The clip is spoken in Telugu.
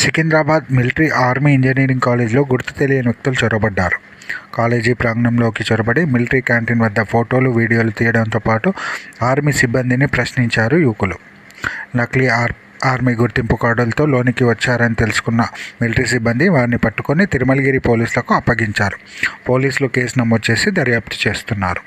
సికింద్రాబాద్ మిలిటరీ ఆర్మీ ఇంజనీరింగ్ కాలేజ్లో గుర్తు తెలియని వ్యక్తులు చొరబడ్డారు. కాలేజీ ప్రాంగణంలోకి చొరబడి మిలిటరీ క్యాంటీన్ వద్ద ఫోటోలు వీడియోలు తీయడంతో పాటు ఆర్మీ సిబ్బందిని ప్రశ్నించారు యువకులు. నకిలీ ఆర్ ఆర్మీ గుర్తింపు కార్డులతో లోనికి వచ్చారని తెలుసుకున్న మిలిటరీ సిబ్బంది వారిని పట్టుకొని తిరుమలగిరి పోలీసులకు అప్పగించారు. పోలీసులు కేసు నమోదు చేసి దర్యాప్తు చేస్తున్నారు.